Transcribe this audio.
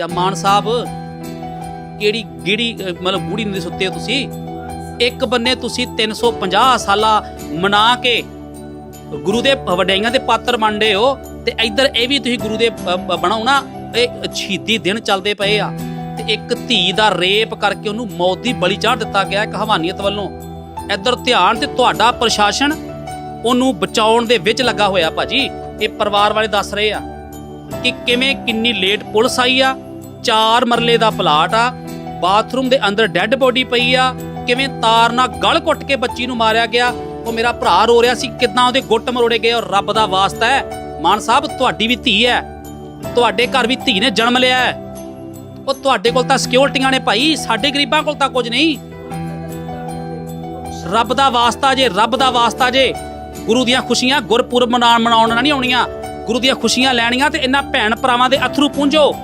ਜਾਂ ਮਾਨ ਸਾਹਿਬ ਕਿਹੜੀ ਗਿੜੀ ਮਤਲਬ ਗੂੜੀ ਨਹੀਂ ਸੁੱਤੇ ਹੋ ਤੁਸੀਂ? ਇੱਕ ਬੰਨੇ ਤੁਸੀਂ 350 ਸਾਲਾ ਮਨਾ ਕੇ ਗੁਰੂ ਦੇ ਵਡਿਆਈਆਂ ਦੇ ਪਾਤਰ ਮੰਨਦੇ ਹੋ ਤੇ ਇੱਧਰ ਇਹ ਵੀ ਤੁਸੀਂ ਗੁਰੂ ਦੇ ਅ, ਇਹ ਸ਼ਹੀਦੀ ਦਿਨ ਚੱਲਦੇ ਪਏ ਆ ਤੇ ਇੱਕ ਧੀ ਦਾ ਰੇਪ ਕਰਕੇ ਉਹਨੂੰ ਮੌਤ ਦੀ ਬਲੀ ਚਾੜ ਦਿੱਤਾ ਗਿਆ ਇੱਕ ਹਵਾਨੀਅਤ ਵੱਲੋਂ। ਇੱਧਰ ਧਿਆਨ ਤੇ ਤੁਹਾਡਾ ਪ੍ਰਸ਼ਾਸਨ ਉਹਨੂੰ ਬਚਾਉਣ ਦੇ ਵਿੱਚ ਲੱਗਾ ਹੋਇਆ ਭਾਜੀ ਇਹ ਪਰਿਵਾਰ ਵਾਲੇ ਦੱਸ ਰਹੇ ਆ ਕਿ ਕਿਵੇਂ ਕਿੰਨੀ ਲੇਟ ਪੁਲਿਸ ਆਈ ਆ ਚਾਰ ਮਰਲੇ ਦਾ ਪਲਾਟ ਆ। ਬਾਥਰੂਮ ਦੇ ਅੰਦਰ ਡੈੱਡ ਬੋਡੀ ਪਈ ਆ। ਕਿਵੇਂ ਤਾਰ ਨਾਲ ਗਲ ਕੁੱਟ ਕੇ ਬੱਚੀ ਨੂੰ ਮਾਰਿਆ ਗਿਆ। ਉਹ ਮੇਰਾ ਭਰਾ ਰੋ ਰਿਹਾ ਸੀ। ਕਿਦਾਂ ਉਹਦੇ ਗੁੱਟ ਮਰੋੜੇ ਗਏ ਔਰ ਰੱਬ ਦਾ ਵਾਸਤਾ ਹੈ। ਮਾਨ ਸਾਹਿਬ, ਤੁਹਾਡੀ ਵੀ ਧੀ ਹੈ। ਤੁਹਾਡੇ ਘਰ ਵੀ ਧੀ ਨੇ ਜਨਮ ਲਿਆ ਹੈ। ਉਹ ਤੁਹਾਡੇ ਕੋਲ ਤਾਂ ਸਿਕਿਉਰਟੀਆਂ ਨੇ ਭਾਈ। ਸਾਡੇ ਗਰੀਬਾਂ ਕੋਲ ਤਾਂ ਕੁਝ ਨਹੀਂ। ਰੱਬ ਦਾ ਵਾਸਤਾ ਜੇ, ਰੱਬ ਦਾ ਵਾਸਤਾ ਜੇ। ਗੁਰੂ ਦੀਆਂ ਖੁਸ਼ੀਆਂ ਗੁਰਪੁਰਬ ਮਨਾਉਣ ਮਨਾਉਣ ਨਹੀਂ ਆਉਣੀਆਂ। ਗੁਰੂ ਦੀਆਂ ਖੁਸ਼ੀਆਂ ਲੈਣੀਆਂ ਤੇ ਇਹਨਾਂ ਭੈਣ ਭਰਾਵਾਂ ਦੇ ਅਥਰੂ ਪੂੰਝੋ।